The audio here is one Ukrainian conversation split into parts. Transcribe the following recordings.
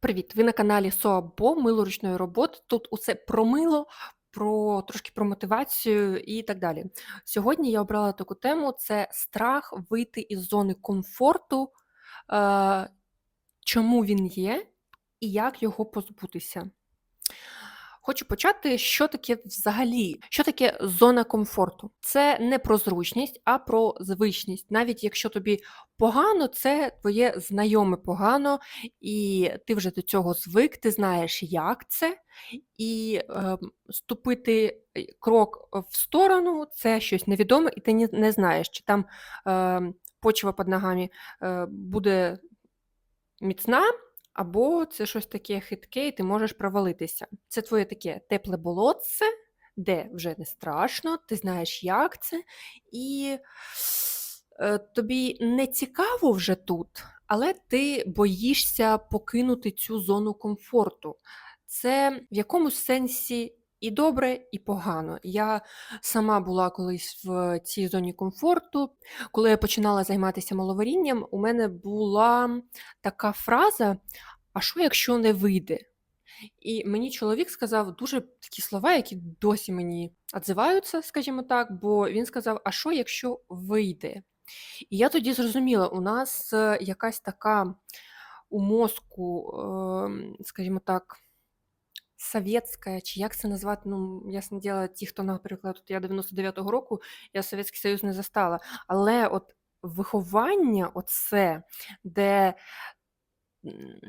Привіт! Ви на каналі СОАБО мило ручної роботи. Тут усе про мило, про трошки про мотивацію і так далі. Сьогодні я обрала таку тему: це страх вийти із зони комфорту, е, чому він є і як його позбутися. Хочу почати, що таке взагалі, що таке зона комфорту? Це не про зручність, а про звичність. Навіть якщо тобі погано, це твоє знайоме погано, і ти вже до цього звик, ти знаєш, як це, і е, ступити крок в сторону це щось невідоме, і ти не знаєш, чи там е, почва під ногами е, буде міцна. Або це щось таке хитке, і ти можеш провалитися. Це твоє таке тепле болотце, де вже не страшно, ти знаєш, як це, і е, тобі не цікаво вже тут, але ти боїшся покинути цю зону комфорту. Це в якомусь сенсі і добре, і погано. Я сама була колись в цій зоні комфорту. Коли я починала займатися маловарінням, у мене була така фраза: а що, якщо не вийде? І мені чоловік сказав дуже такі слова, які досі мені відзиваються, скажімо так, бо він сказав: А що, якщо вийде? І я тоді зрозуміла, у нас е, якась така у мозку, ем, скажімо так, совєтська, чи як це назвати, ну, ясне діло, ті, хто, наприклад, тут я 99-го року, я Совєтський Союз не застала. Але от виховання, оце, де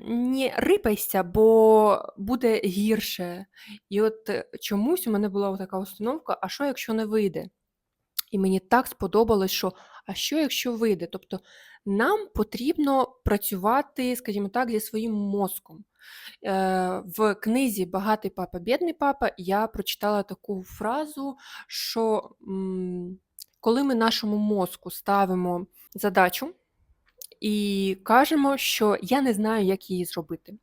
не рипайся, бо буде гірше. І от е, чомусь у мене була така установка: а що, якщо не вийде? І мені так сподобалось, що а що, якщо вийде? Тобто нам потрібно працювати, скажімо так, зі своїм мозком. Е, В книзі Багатий папа, бідний папа я прочитала таку фразу, що коли ми нашому мозку ставимо задачу, і кажемо, що я не знаю, як її зробити.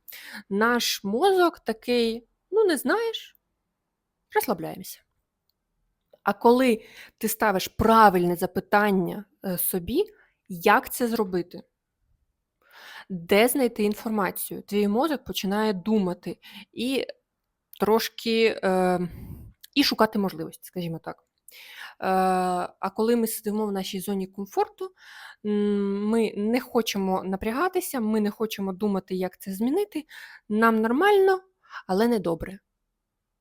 Наш мозок такий: ну, не знаєш, розслабляємося. А коли ти ставиш правильне запитання е, собі, як це зробити? Де знайти інформацію? Твій мозок починає думати і трошки е, і шукати можливості, скажімо так. Е, а коли ми сидимо в нашій зоні комфорту, ми не хочемо напрягатися, ми не хочемо думати, як це змінити. Нам нормально, але не добре.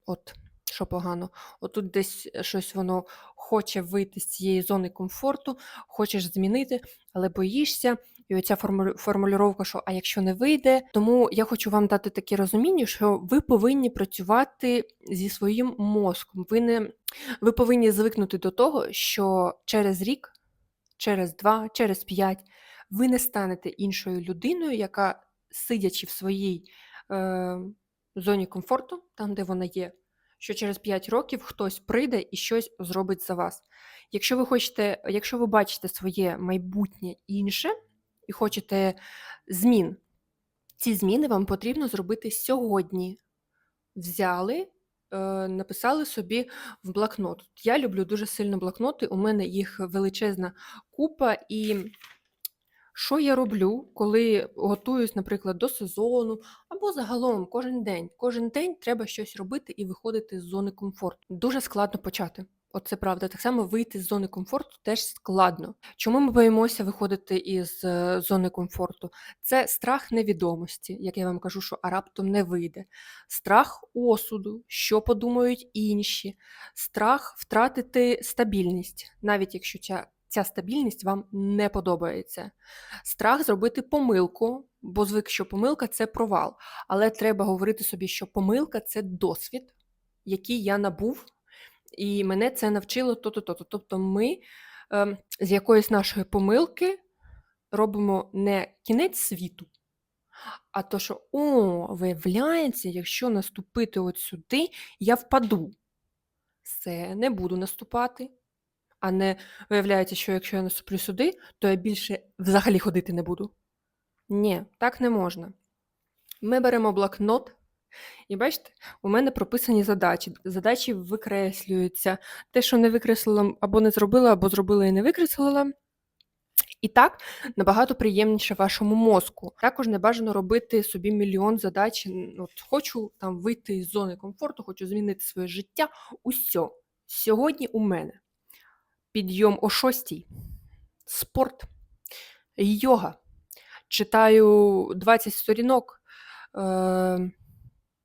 От, що погано. Отут десь щось воно хоче вийти з цієї зони комфорту, хочеш змінити, але боїшся. І оця формулювання, що а якщо не вийде, тому я хочу вам дати таке розуміння, що ви повинні працювати зі своїм мозком. Ви не ви повинні звикнути до того, що через рік, через два, через п'ять ви не станете іншою людиною, яка, сидячи в своїй е, зоні комфорту, там де вона є, що через 5 років хтось прийде і щось зробить за вас. Якщо ви хочете, якщо ви бачите своє майбутнє інше і хочете змін, ці зміни вам потрібно зробити сьогодні. Взяли, е, написали собі в блокнот. Я люблю дуже сильно блокноти, у мене їх величезна купа. І що я роблю, коли готуюсь, наприклад, до сезону або загалом кожен день. Кожен день треба щось робити і виходити з зони комфорту. Дуже складно почати. Оце правда. Так само вийти з зони комфорту теж складно. Чому ми боїмося виходити із е, зони комфорту? Це страх невідомості, як я вам кажу, що а раптом не вийде, страх осуду, що подумають інші, страх втратити стабільність, навіть якщо ця, ця стабільність вам не подобається, страх зробити помилку, бо звик, що помилка це провал. Але треба говорити собі, що помилка це досвід, який я набув. І мене це навчило то-то, то-то. Тобто ми е, з якоїсь нашої помилки робимо не кінець світу, а то, що, о, виявляється, якщо наступити от сюди, я впаду. Все, не буду наступати. А не виявляється, що якщо я наступлю сюди, то я більше взагалі ходити не буду. Ні, так не можна. Ми беремо блокнот. І бачите, у мене прописані задачі. Задачі викреслюються. Те, що не викреслила або не зробила, або зробила і не викреслила. І так набагато приємніше вашому мозку. Також не бажано робити собі мільйон задач. От хочу там вийти з зони комфорту, хочу змінити своє життя. Усьо. Сьогодні у мене підйом о 6, спорт, йога. Читаю 20 сторінок. Е,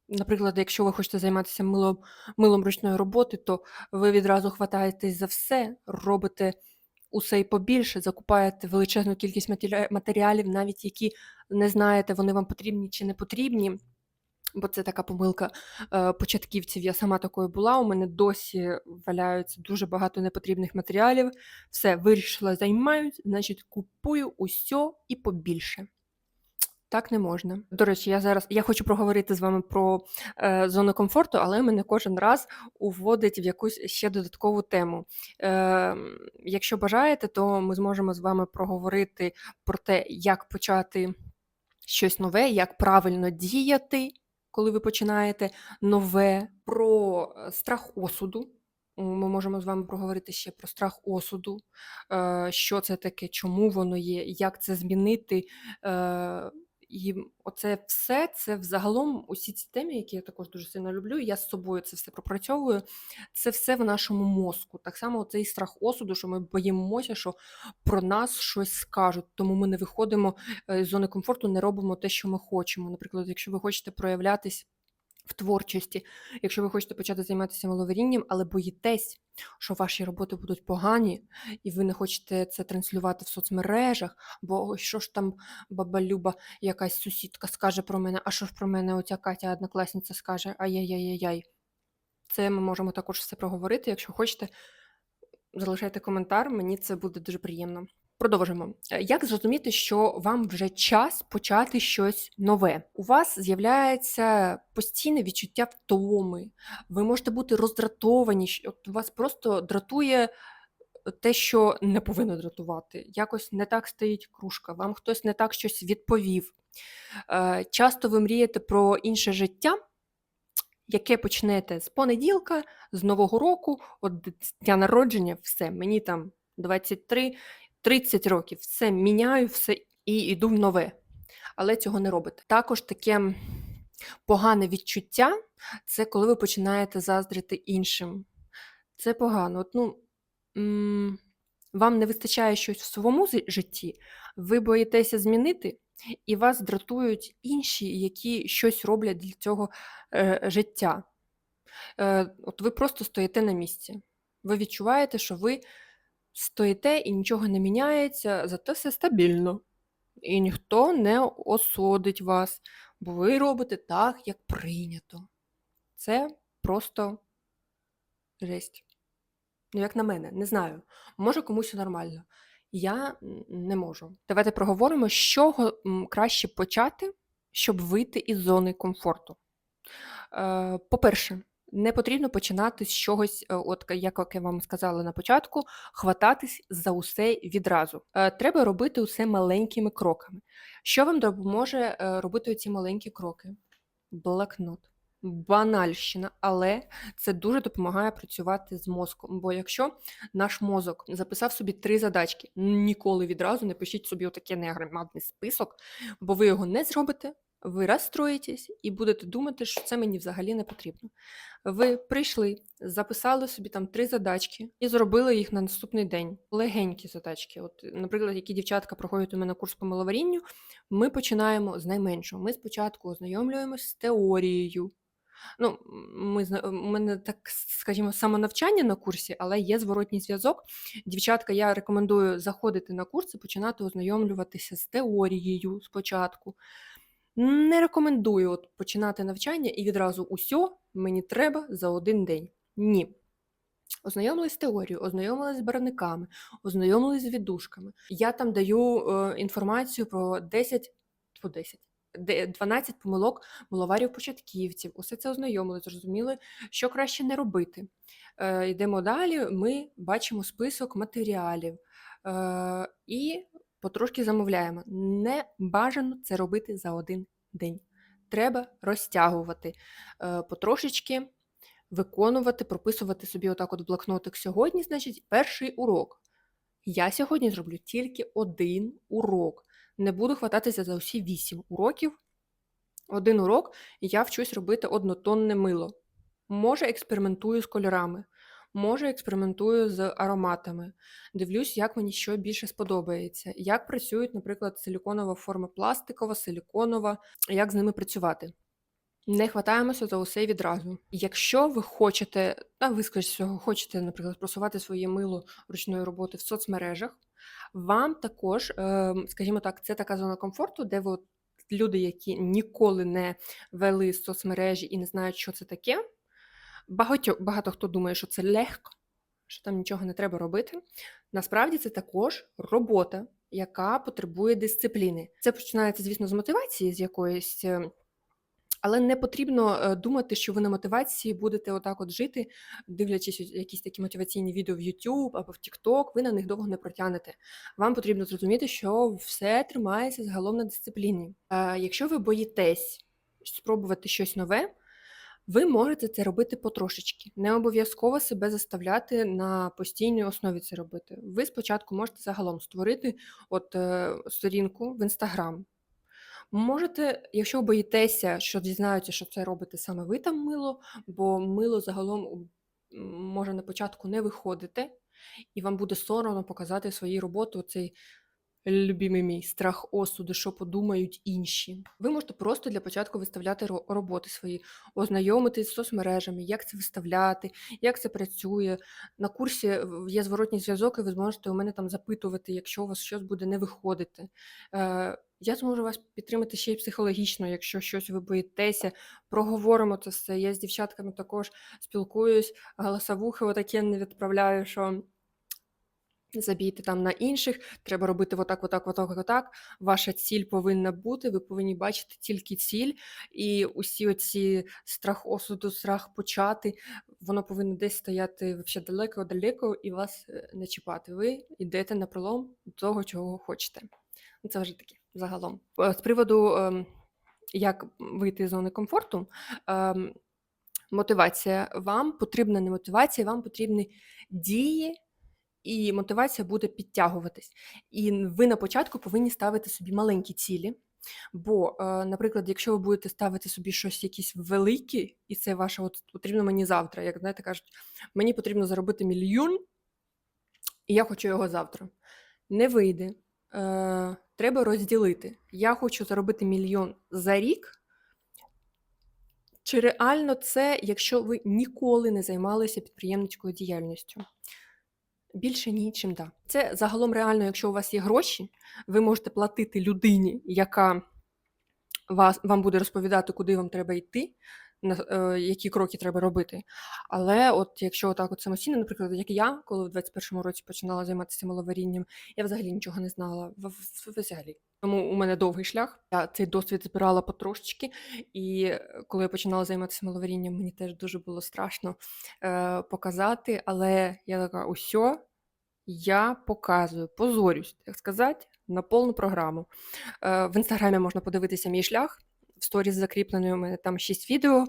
Наприклад, якщо ви хочете займатися милом, милом ручної роботи, то ви відразу хватаєтесь за все, робите усе і побільше, закупаєте величезну кількість матеріалів, навіть які не знаєте, вони вам потрібні чи не потрібні. Бо це така помилка е, початківців. Я сама такою була. У мене досі валяються дуже багато непотрібних матеріалів. Все, вирішила, займаюсь, значить, купую усе і побільше. Так не можна. До речі, я зараз я хочу проговорити з вами про е, зону комфорту, але мене кожен раз уводить в якусь ще додаткову тему. Е, якщо бажаєте, то ми зможемо з вами проговорити про те, як почати щось нове, як правильно діяти, коли ви починаєте нове, про е, страх осуду. Ми можемо з вами проговорити ще про страх осуду, е, що це таке, чому воно є, як це змінити. Е, і оце все, це взагалом усі ці теми, які я також дуже сильно люблю. Я з собою це все пропрацьовую. Це все в нашому мозку. Так само цей страх осуду, що ми боїмося, що про нас щось скажуть, тому ми не виходимо е, з зони комфорту, не робимо те, що ми хочемо. Наприклад, якщо ви хочете проявлятись в творчості, якщо ви хочете почати займатися маловарінням, але боїтесь, що ваші роботи будуть погані, і ви не хочете це транслювати в соцмережах, бо що ж там баба Люба, якась сусідка скаже про мене, а що ж про мене оця Катя, однокласниця, скаже, ай-яй-яй-яй. Це ми можемо також все проговорити. Якщо хочете, залишайте коментар, мені це буде дуже приємно. Продовжимо. Е, Як зрозуміти, що вам вже час почати щось нове? У вас з'являється постійне відчуття втоми. Ви можете бути роздратовані. що- От вас просто дратує те, що не повинно дратувати. Якось не так стоїть кружка, вам хтось не так щось відповів. Е, Часто ви мрієте про інше життя, яке почнете з понеділка, з Нового року, от дня народження, все, мені там 23, 30 років, все міняю, все і йду в нове. Але цього не робите. Також таке погане відчуття це коли ви починаєте заздрити іншим. Це погано. От, ну, вам не вистачає щось в своєму житті, ви боїтеся змінити, і вас дратують інші, які щось роблять для цього е, життя. Е, от ви просто стоїте на місці. Ви відчуваєте, що ви стоїте і нічого не міняється, зате все стабільно. І ніхто не осудить вас, бо ви робите так, як прийнято. Це просто жесть. Ну, як на мене, не знаю. Може, комусь нормально. Я не можу. Давайте проговоримо, з чого краще почати, щоб вийти із зони комфорту. Е, По-перше, не потрібно починати з чогось, е, от як я вам сказала на початку, хвататись за усе відразу. Е, Треба робити усе маленькими кроками. Що вам допоможе е, робити ці маленькі кроки? Блокнот. Банальщина, але це дуже допомагає працювати з мозком. Бо якщо наш мозок записав собі три задачки, ніколи відразу не пишіть собі отаке неагромадний список, бо ви його не зробите, ви розстроїтесь і будете думати, що це мені взагалі не потрібно. Ви прийшли, записали собі там три задачки і зробили їх на наступний день. Легенькі задачки. От, наприклад, які дівчатка проходять у мене курс по миловарінню, ми починаємо з найменшого. Ми спочатку ознайомлюємося з теорією. Ну, ми, у мене так, скажімо, самонавчання на курсі, але є зворотній зв'язок. Дівчатка, я рекомендую заходити на курс і починати ознайомлюватися з теорією спочатку. Не рекомендую от починати навчання і відразу усьо мені треба за один день. Ні. Ознайомились з теорією, ознайомились з барвниками, ознайомились з віддушками. Я там даю е, інформацію про 10, по 10, 12 помилок миловарів-початківців. Усе це ознайомили, зрозуміли, що краще не робити. Е, йдемо далі, ми бачимо список матеріалів е, і потрошки замовляємо. Не бажано це робити за один день. Треба розтягувати е, потрошечки виконувати, прописувати собі отак от в блокнотик сьогодні, значить, перший урок. Я сьогодні зроблю тільки один урок. Не буду хвататися за усі 8 уроків. Один урок, і я вчусь робити однотонне мило. Може, експериментую з кольорами, може, експериментую з ароматами. Дивлюсь, як мені що більше сподобається, як працюють, наприклад, силіконова форма пластикова, силіконова, як з ними працювати. Не хватаємося за усе відразу. Якщо ви хочете, а ви скоріш всього, хочете, наприклад, просувати своє мило ручної роботи в соцмережах, вам також, ем, скажімо так, це така зона комфорту, де ви люди, які ніколи не вели соцмережі і не знають, що це таке. Багато, багато хто думає, що це легко, що там нічого не треба робити. Насправді це також робота, яка потребує дисципліни. Це починається, звісно, з мотивації, з якоїсь. е, але не потрібно е, думати, що ви на мотивації будете отак от жити, дивлячись якісь такі мотиваційні відео в YouTube або в TikTok, ви на них довго не протягнете. Вам потрібно зрозуміти, що все тримається загалом на дисципліні. Е, Якщо ви боїтесь спробувати щось нове, ви можете це робити потрошечки. Не обов'язково себе заставляти на постійній основі це робити. Ви спочатку можете загалом створити от е, сторінку в Instagram. Можете, якщо боїтеся, що дізнаються, що це робите саме ви там мило, бо мило загалом може на початку не виходити, і вам буде соромно показати свою роботу, цей любимий мій страх осуду, що подумають інші. Ви можете просто для початку виставляти ро- роботи свої, ознайомитись з соцмережами, як це виставляти, як це працює. На курсі є зворотній зв'язок, і ви зможете у мене там запитувати, якщо у вас щось буде не виходити. Е, я зможу вас підтримати ще й психологічно, якщо щось ви боїтеся. Проговоримо це все. Я з дівчатками також спілкуюсь, голосовухи отакі не відправляю, що забійте там на інших, треба робити отак, отак, отак, отак. Ваша ціль повинна бути, ви повинні бачити тільки ціль, і усі оці страх осуду, страх почати, воно повинно десь стояти вообще далеко-далеко і вас е, не чіпати. Ви йдете на пролом того, чого хочете. Ну, Це вже таке загалом. Е, З приводу, ем, як вийти з зони комфорту, ем, мотивація вам потрібна не мотивація, вам потрібні дії, і мотивація буде підтягуватись. І ви на початку повинні ставити собі маленькі цілі. Бо, е, наприклад, якщо ви будете ставити собі щось якісь великі, і це ваше от потрібно мені завтра, як знаєте, кажуть, мені потрібно заробити мільйон, і я хочу його завтра. Не вийде. Е, треба розділити. Я хочу заробити мільйон за рік. Чи реально це, якщо ви ніколи не займалися підприємницькою діяльністю? Більше ні, чим да. Це загалом реально, якщо у вас є гроші, ви можете платити людині, яка вас, вам буде розповідати, куди вам треба йти, які кроки треба робити. Але от якщо так от самостійно, наприклад, як я, коли в 21-му році починала займатися маловарінням, я взагалі нічого не знала. Взагалі. Тому у мене довгий шлях. Я цей досвід збирала потрошечки. І е, коли я починала займатися маловарінням, мені теж дуже було страшно е, показати. Але я така, усьо, я показую, позорюсь, так сказати, на повну програму. Е, В інстаграмі можна подивитися мій шлях. В сторіс закріплений у мене там 6 відео.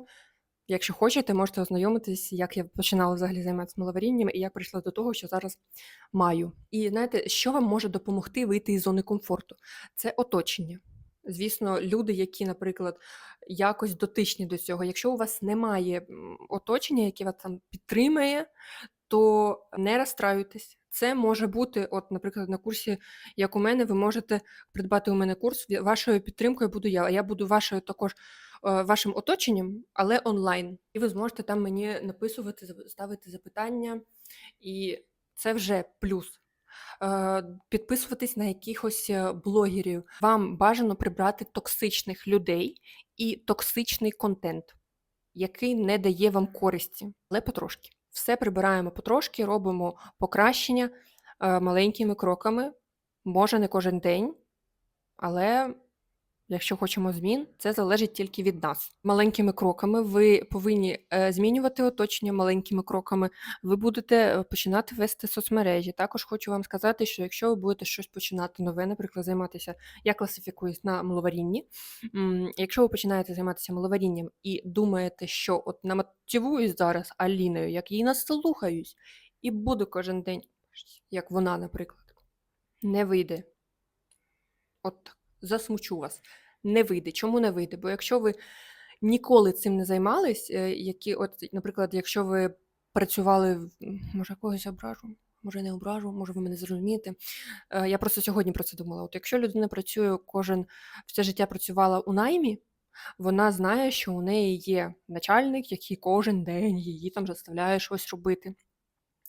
Якщо хочете, можете ознайомитись, як я починала взагалі займатися маловарінням і як прийшла до того, що зараз маю. І знаєте, що вам може допомогти вийти із зони комфорту? Це оточення. Звісно, люди, які, наприклад, якось дотичні до цього. Якщо у вас немає оточення, яке вас там підтримує, то не розстраюйтесь. Це може бути, от, наприклад, на курсі, як у мене, ви можете придбати у мене курс. Вашою підтримкою буду я, а я буду вашою також е, вашим оточенням, але онлайн. І ви зможете там мені написувати, ставити запитання, і це вже плюс. Е, Підписуватись на якихось е, блогерів. Вам бажано прибрати токсичних людей і токсичний контент який не дає вам користі, але потрошки. Все прибираємо потрошки, робимо покращення е, маленькими кроками. Може, не кожен день, але якщо хочемо змін, це залежить тільки від нас. Маленькими кроками ви повинні е, змінювати оточення маленькими кроками. Ви будете е, починати вести соцмережі. Також хочу вам сказати, що якщо ви будете щось починати нове, наприклад, займатися, я класифікуюсь на маловарінні. Якщо ви починаєте займатися маловарінням і думаєте, що от намотивуюсь зараз Аліною, як її наслухаюсь, і буду кожен день, як вона, наприклад. Не вийде. От так, засмучу вас. Не вийде. Чому не вийде? Бо якщо ви ніколи цим не займались, е, які, от, наприклад, якщо ви працювали, може, когось ображу, може не ображу, може ви мене зрозумієте. Е, Я просто сьогодні про це думала. От якщо людина працює, кожен все життя працювала у наймі, вона знає, що у неї є начальник, який кожен день її там заставляє щось робити.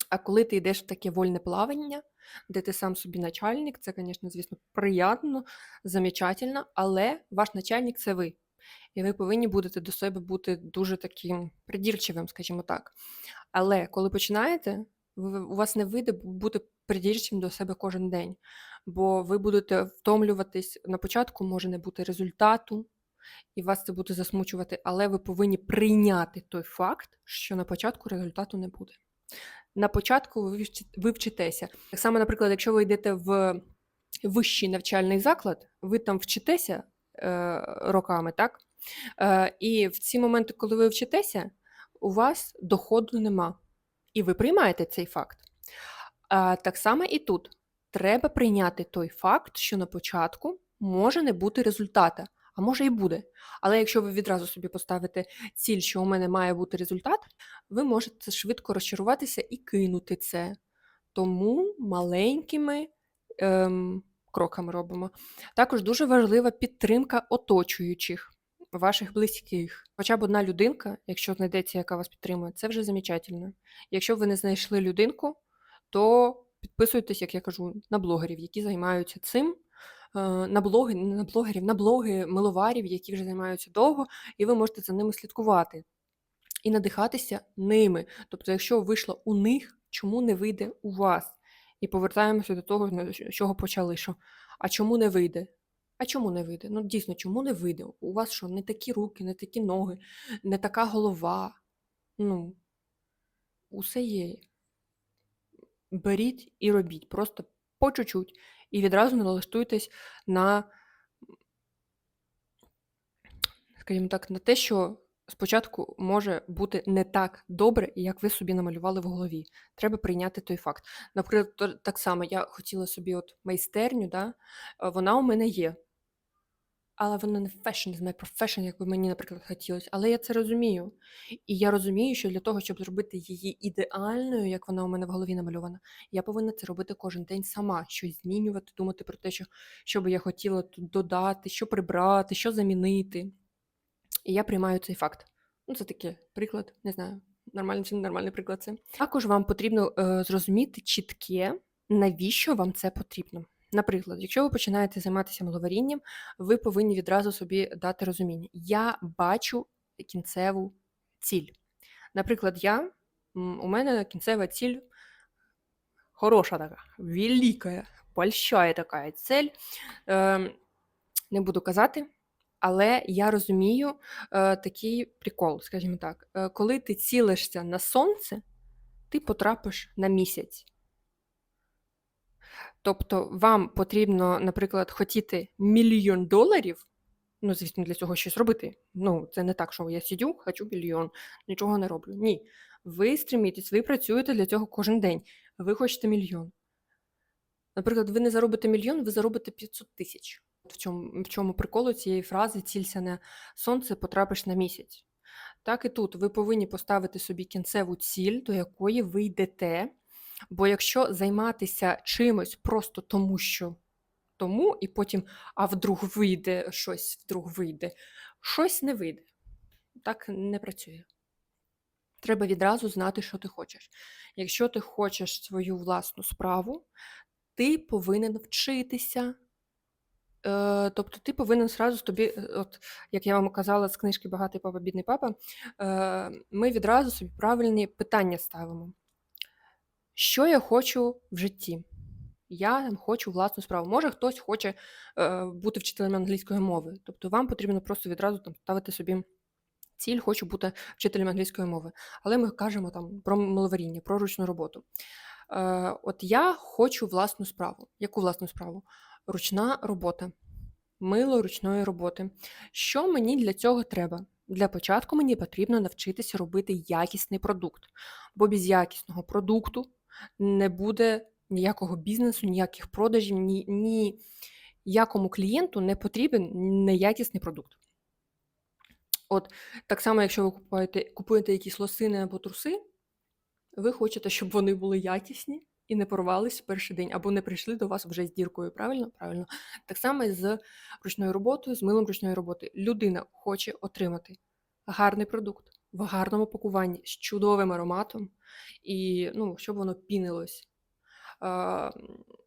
А коли ти йдеш в таке вольне плавання, де ти сам собі начальник, це, звісно, звісно, приємно, замечательно, але ваш начальник це ви. І ви повинні будете до себе бути дуже таким придірчивим, скажімо так. Але коли починаєте, у вас не вийде бути придірчим до себе кожен день, бо ви будете втомлюватись. На початку може не бути результату, і вас це буде засмучувати, але ви повинні прийняти той факт, що на початку результату не буде. На початку ви вчи- вчитеся. Так само, наприклад, якщо ви йдете в вищий навчальний заклад, ви там вчитеся е, роками, так? Е, і в ці моменти, коли ви вчитеся, у вас доходу нема. І ви приймаєте цей факт. А, так само і тут. Треба прийняти той факт, що на початку може не бути результата, а може і буде. Але якщо ви відразу собі поставите ціль, що у мене має бути результат, ви можете швидко розчаруватися і кинути це. Тому маленькими ем, кроками робимо. Також дуже важлива підтримка оточуючих, ваших близьких. Хоча б одна людинка, якщо знайдеться, яка вас підтримує, це вже замечательно. Якщо ви не знайшли людинку, то підписуйтесь, як я кажу, на блогерів, які займаються цим. Е, На блоги, на блогерів, на блоги миловарів, які вже займаються довго, і ви можете за ними слідкувати і надихатися ними. Тобто, якщо вийшло у них, чому не вийде у вас? І повертаємося до того, з чого почали. Що, а чому не вийде? А чому не вийде? Ну дійсно, чому не вийде? У вас що, не такі руки, не такі ноги, не така голова. Ну, усе є. Беріть і робіть. Просто по чуть-чуть. І відразу налаштуйтесь на, скажімо так, на те, що спочатку може бути не так добре, як ви собі намалювали в голові. Треба прийняти той факт. Наприклад, так само я хотіла собі от майстерню, да? вона у мене є. Але вона не fashion, не profession, як би мені, наприклад, хотілося. Але я це розумію. І я розумію, що для того, щоб зробити її ідеальною, як вона у мене в голові намальована, я повинна це робити кожен день сама, щось змінювати, думати про те, що, що би я хотіла тут додати, що прибрати, що замінити. І я приймаю цей факт. Ну, це такий приклад, не знаю, нормальний чи ненормальний приклад це. Також вам потрібно е, зрозуміти чітке, навіщо вам це потрібно. Наприклад, якщо ви починаєте займатися маловарінням, ви повинні відразу собі дати розуміння. Я бачу кінцеву ціль. Наприклад, я, у мене кінцева ціль хороша така, велика, большая така цель. Е, не буду казати, але я розумію е, такий прикол, скажімо так. Е, коли ти цілишся на сонце, ти потрапиш на місяць. Тобто вам потрібно, наприклад, хотіти мільйон доларів. Ну, звісно, для цього щось робити. Ну, це не так, що я сидю, хочу мільйон, нічого не роблю. Ні. Ви стремітесь, ви працюєте для цього кожен день. Ви хочете мільйон. Наприклад, ви не заробите мільйон, ви заробите 500 тисяч. В чому, в чому приколу цієї фрази цілься на сонце, потрапиш на місяць. Так і тут ви повинні поставити собі кінцеву ціль, до якої ви йдете. Бо якщо займатися чимось просто тому, що тому, і потім, а вдруг вийде щось, вдруг вийде, щось не вийде. Так не працює. Треба відразу знати, що ти хочеш. Якщо ти хочеш свою власну справу, ти повинен вчитися. Е, тобто ти повинен зразу тобі, е, от як я вам казала з книжки Багатий папа, бідний папа, е, ми відразу собі правильні питання ставимо. Що я хочу в житті? Я хочу власну справу. Може, хтось хоче е, бути вчителем англійської мови. Тобто вам потрібно просто відразу там ставити собі ціль, хочу бути вчителем англійської мови. Але ми кажемо там про маловаріння, про ручну роботу. Е, от я хочу власну справу. Яку власну справу? Ручна робота. Мило ручної роботи. Що мені для цього треба? Для початку мені потрібно навчитися робити якісний продукт, бо без якісного продукту не буде ніякого бізнесу, ніяких продажів, ні, ніякому клієнту не потрібен неякісний продукт. От так само, якщо ви купуєте, купуєте якісь лосини або труси, ви хочете, щоб вони були якісні і не порвались в перший день, або не прийшли до вас вже з діркою. Правильно? Правильно. Так само і з ручною роботою, з милом ручної роботи. Людина хоче отримати гарний продукт в гарному пакуванні з чудовим ароматом, і ну, щоб воно пінилось. А,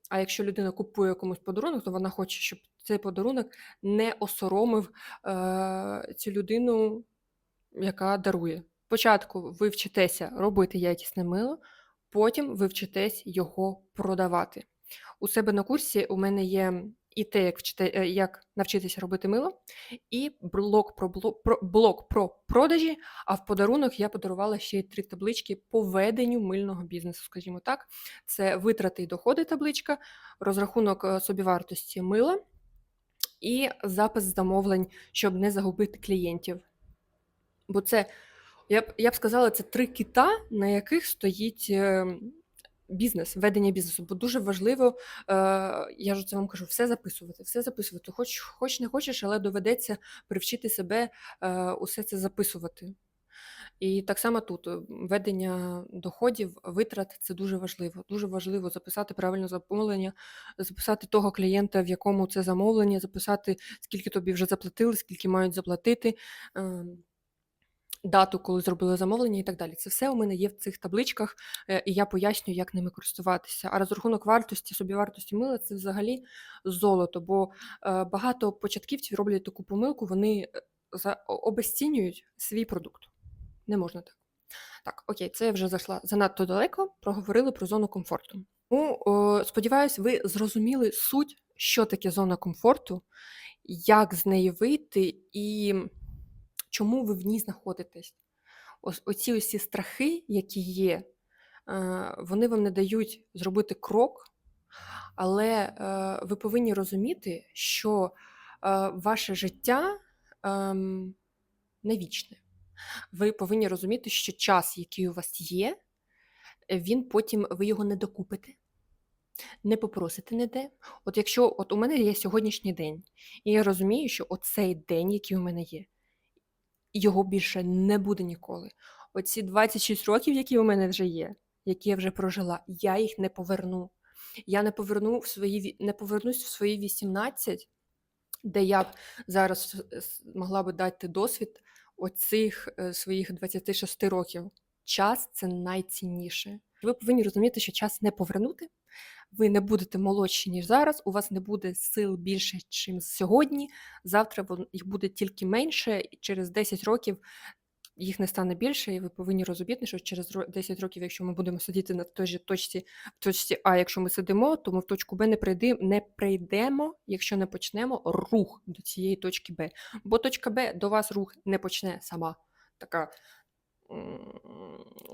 а якщо людина купує комусь подарунок, то вона хоче, щоб цей подарунок не осоромив е, цю людину, яка дарує. Спочатку ви вчитеся робити якісне мило, потім ви вчитесь його продавати. У себе на курсі у мене є і те, як вчити, е, як навчитися робити мило, і блок про блок про, продажі. А в подарунок я подарувала ще й три таблички по веденню мильного бізнесу, скажімо так. Це витрати і доходи табличка, розрахунок е, собівартості мила і запис замовлень, щоб не загубити клієнтів. Бо це, я б я б сказала, це три кита, на яких стоїть ем, бізнес, ведення бізнесу. Бо дуже важливо, е, я ж це вам кажу, все записувати, все записувати. Хоч хоч не хочеш, але доведеться привчити себе е, усе це записувати. І так само тут е, ведення доходів, витрат це дуже важливо. Дуже важливо записати правильне замовлення, записати того клієнта, в якому це замовлення, записати, скільки тобі вже заплатили, скільки мають заплатити, ем, дату, коли зробили замовлення і так далі. Це все у мене є в цих табличках, е, і я пояснюю, як ними користуватися. А розрахунок вартості, собівартості мила це взагалі золото, бо е, багато початківців роблять таку помилку, вони обесцінюють свій продукт. Не можна так. Так, окей, це я вже зайшла занадто далеко, проговорили про зону комфорту. Ну, сподіваюсь, ви зрозуміли суть, що таке зона комфорту, як з неї вийти і чому ви в ній знаходитесь. Ось оці усі страхи, які є, е, вони вам не дають зробити крок, але е, ви повинні розуміти, що е, ваше життя ем, не вічне ви повинні розуміти, що час, який у вас є, він потім ви його не докупите, не попросите ніде. От якщо от у мене є сьогоднішній день, і я розумію, що оцей день, який у мене є, його більше не буде ніколи. Оці 26 років, які у мене вже є, які я вже прожила, я їх не поверну. Я не поверну в свої не повернусь в свої 18, де я б зараз могла би дати досвід оцих е, своїх 26 років. Час це найцінніше. Ви повинні розуміти, що час не повернути. Ви не будете молодші, ніж зараз, у вас не буде сил більше, ніж сьогодні. Завтра їх буде тільки менше, і через 10 років їх не стане більше, і ви повинні розуміти, що через 10 років, якщо ми будемо сидіти на той же точці, в точці А, якщо ми сидимо, то ми в точку Б не прийдемо, не прийдемо, якщо не почнемо рух до цієї точки Б. Бо точка Б до вас рух не почне сама. Така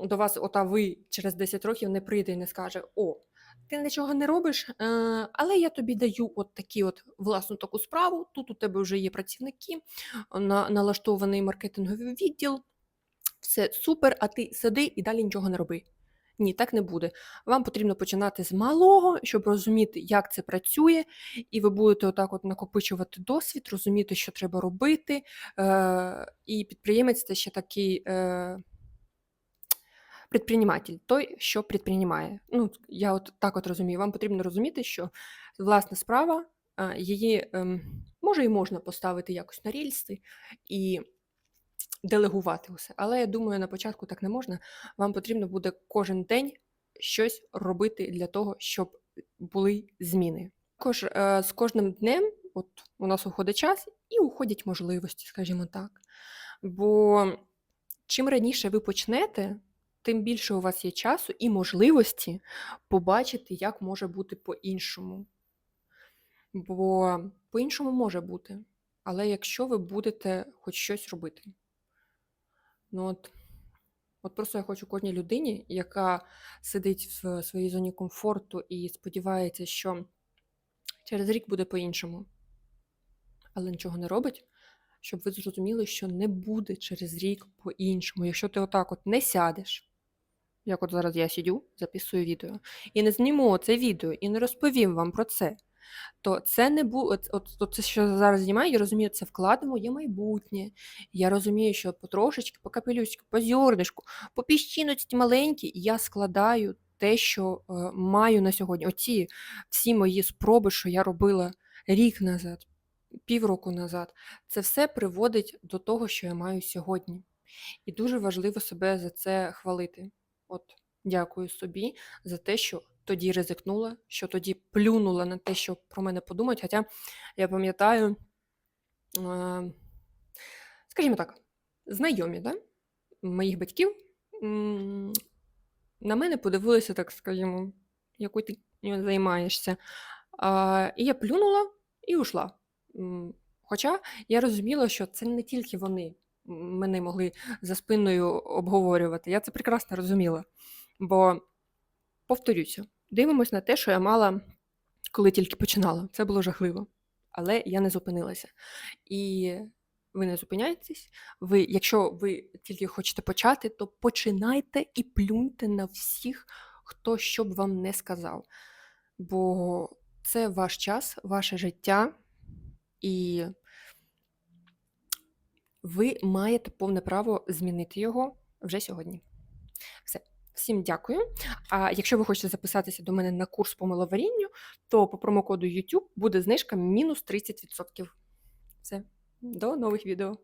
до вас, ота ви через 10 років не прийде і не скаже: О, ти нічого не робиш, е, але я тобі даю от такі от власну таку справу. Тут у тебе вже є працівники, налаштований маркетинговий відділ все супер, а ти сиди і далі нічого не роби. Ні, так не буде. Вам потрібно починати з малого, щоб розуміти, як це працює, і ви будете отак от накопичувати досвід, розуміти, що треба робити. Е, І підприємець це ще такий е, предприниматель, той, що предпринимає. Ну, Я от так от розумію. Вам потрібно розуміти, що власна справа, її е, може і можна поставити якось на рільси. і делегувати усе. Але я думаю, на початку так не можна. Вам потрібно буде кожен день щось робити для того, щоб були зміни. Також е, з кожним днем, от у нас уходить час і уходять можливості, скажімо так. Бо чим раніше ви почнете, тим більше у вас є часу і можливості побачити, як може бути по-іншому. Бо по-іншому може бути. Але якщо ви будете хоч щось робити. Ну от от просто я хочу кожній людині, яка сидить в своїй зоні комфорту і сподівається, що через рік буде по-іншому, але нічого не робить, щоб ви зрозуміли, що не буде через рік по-іншому. Якщо ти отак от не сядеш, як от зараз я сидю, записую відео, і не зніму це відео, і не розповім вам про це, то це не бу... от, от, от це, що зараз знімаю, я розумію, це вклад в моє майбутнє. Я розумію, що потрошечки, по капелюську, по зернишку, по піщиночці маленькій я складаю те, що е, маю на сьогодні. Оці всі мої спроби, що я робила рік назад, півроку назад, це все приводить до того, що я маю сьогодні. І дуже важливо себе за це хвалити. От дякую собі за те, що тоді ризикнула, що тоді плюнула на те, що про мене подумають. Хоча я пам'ятаю, скажімо так, знайомі да? моїх батьків на мене подивилися, так скажімо, якою ти займаєшся. І я плюнула і ушла. Хоча я розуміла, що це не тільки вони мене могли за спиною обговорювати. Я це прекрасно розуміла. Бо, повторюся, дивимось на те, що я мала, коли тільки починала. Це було жахливо. Але я не зупинилася. І ви не зупиняєтесь. Ви, якщо ви тільки хочете почати, то починайте і плюньте на всіх, хто що б вам не сказав. Бо це ваш час, ваше життя, і ви маєте повне право змінити його вже сьогодні. Все. Всім дякую. А якщо ви хочете записатися до мене на курс по маловарінню, то по промокоду YouTube буде знижка мінус 30%. Все, до нових відео.